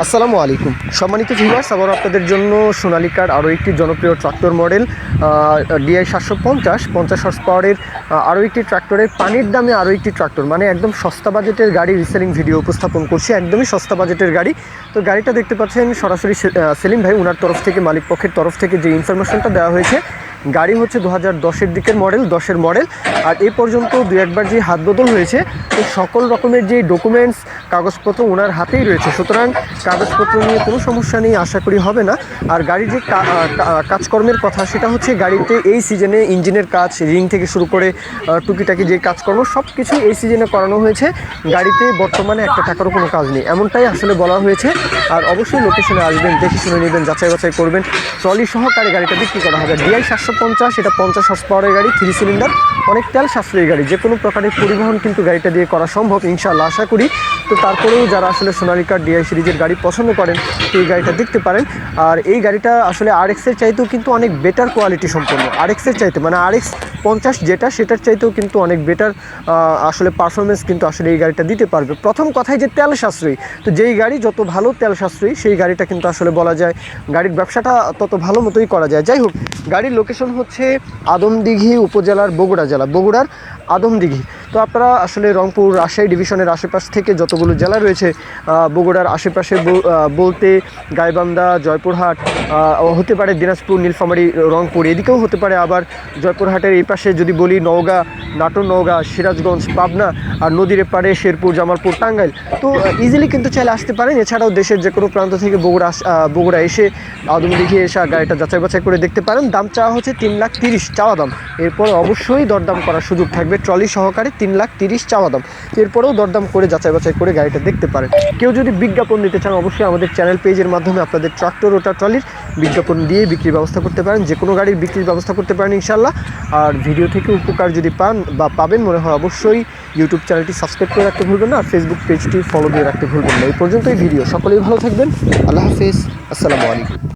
আসসালামু আলাইকুম। সম্মানিত ভিউয়ার্স আবার আপনাদের জন্য সোনালিকার আরও একটি জনপ্রিয় ট্রাক্টর মডেল ডিআই সাতশো পঞ্চাশ পঞ্চাশ হর্স পাওয়ারের আরও একটি ট্রাক্টরের পানির দামে আরও একটি ট্রাক্টর মানে একদম সস্তা বাজেটের গাড়ি রিসেলিং ভিডিও উপস্থাপন করছি, একদমই সস্তা বাজেটের গাড়ি। তো গাড়িটা দেখতে পাচ্ছেন সরাসরি সেলিম ভাই ওনার তরফ থেকে, মালিক পক্ষের তরফ থেকে যে ইনফরমেশনটা দেওয়া হয়েছে গাড়ি হচ্ছে দু হাজার দশের দিকের মডেল, দশের মডেল। আর এই পর্যন্ত দু একবার যে হাত বদল হয়েছে, তো সকল রকমের যে ডকুমেন্টস কাগজপত্র ওনার হাতেই রয়েছে। সুতরাং কাগজপত্র নিয়ে কোনো সমস্যা নেই, আশা করি হবে না। আর গাড়ির যে কাজকর্মের কথা, সেটা হচ্ছে গাড়িতে এই সিজনে ইঞ্জিনের কাজ, রিং থেকে শুরু করে টুকিটাকি যে কাজকর্ম সব কিছুই এই সিজনে করানো হয়েছে। গাড়িতে বর্তমানে একটা টাকারও কোনো কাজ নেই। এমনটাই আসলে বলা হয়েছে। আর অবশ্যই লোকেশনে আসবেন, দেখে শুনে নেবেন যাচাই বাছাই করবেন। ট্রলি সহকারে গাড়িটা বিক্রি করা হবে। ডিআই সাতশো পঞ্চাশ, এটা পঞ্চাশ হর্স পাওয়ারের গাড়ি থ্রি সিলিন্ডার অনেক তেল সাশ্রয়ী গাড়ি। যে কোনো প্রকারের পরিবহন কিন্তু গাড়িটা দিয়ে করা সম্ভব, ইনশাআল্লাহ আশা করি। তো তারপরেও যারা আসলে সোনালিকার ডিআই সিরিজের গাড়ি পছন্দ করেন, তো এই গাড়িটা দেখতে পারেন। আর এই গাড়িটা আসলে আর এক্সের চাইতেও কিন্তু অনেক বেটার কোয়ালিটি সম্পন্ন। আর এক্সের চাইতে মানে আর এক্স পঞ্চাশ যেটা, সেটার চাইতেও কিন্তু অনেক বেটার আসলে পারফরমেন্স কিন্তু আসলে এই গাড়িটা দিতে পারবে। প্রথম কথাই যে তেল সাশ্রয়ী। তো যেই গাড়ি যত ভালো তেল সাশ্রয়ী, সেই গাড়িটা কিন্তু আসলে বলা যায়, গাড়ির ব্যবসাটা তত ভালো মতোই করা যায়। যাই হোক, গাড়ির লোকেশন হচ্ছে আদমদিঘি উপজেলার বগুড়া জেলা বগুড়ার আদমদিঘি। তো আপনারা আসলে রংপুর রাজশাহী ডিভিশনের আশেপাশ থেকে যতগুলো জেলা রয়েছে বগুড়ার আশেপাশে বল- বলতে গাইবান্ধা, জয়পুরহাট হতে পারে দিনাজপুর, নীলফামারী, রংপুর। এদিকেও হতে পারে আবার জয়পুরহাটের এই পাশে যদি বলি নওগাঁ, নাটোর, নওগাঁ, সিরাজগঞ্জ, পাবনা আর নদীর এপারে শেরপুর, জামালপুর, টাঙ্গাইল। তো ইজিলি কিন্তু চাইলে আসতে পারেন। এছাড়াও দেশের যে কোনো প্রান্ত থেকে বগুড়া বগুড়া এসে আদমদিঘি এসে গাড়িটা যাচাই বাছাই করে দেখতে পারেন। দাম চাওয়া হচ্ছে তিন লাখ তিরিশ চাওয়া দাম। এরপর অবশ্যই দরদাম করার সুযোগ থাকবে। ট্রলি সহকারে তিন লাখ তিরিশ চাওয়া দাম। এরপরেও দরদাম করে যাচাই বাছাই করে গাড়িটা দেখতে পারেন। কেউ যদি বিজ্ঞাপন দিতে চান, অবশ্যই আমাদের চ্যানেল পেজের মাধ্যমে আপনাদের ট্রাক্টর ওটা ট্রলির বিজ্ঞাপন দিয়ে বিক্রির ব্যবস্থা করতে পারেন। যে কোনো গাড়ির বিক্রির ব্যবস্থা করতে পারেন ইনশাল্লাহ আর ভিডিও থেকে উপকার যদি পান বা পাবেন, মনে হয় অবশ্যই ইউটিউব চ্যানেলটি সাবস্ক্রাইব করে রাখতে ভুলবেন না, আর ফেসবুক পেজটি ফলো দিয়ে রাখতে ভুলবেন না। এই পর্যন্তই ভিডিও। সকলেই ভালো থাকবেন। আল্লাহ হাফেজ। আসসালামু আলাইকুম।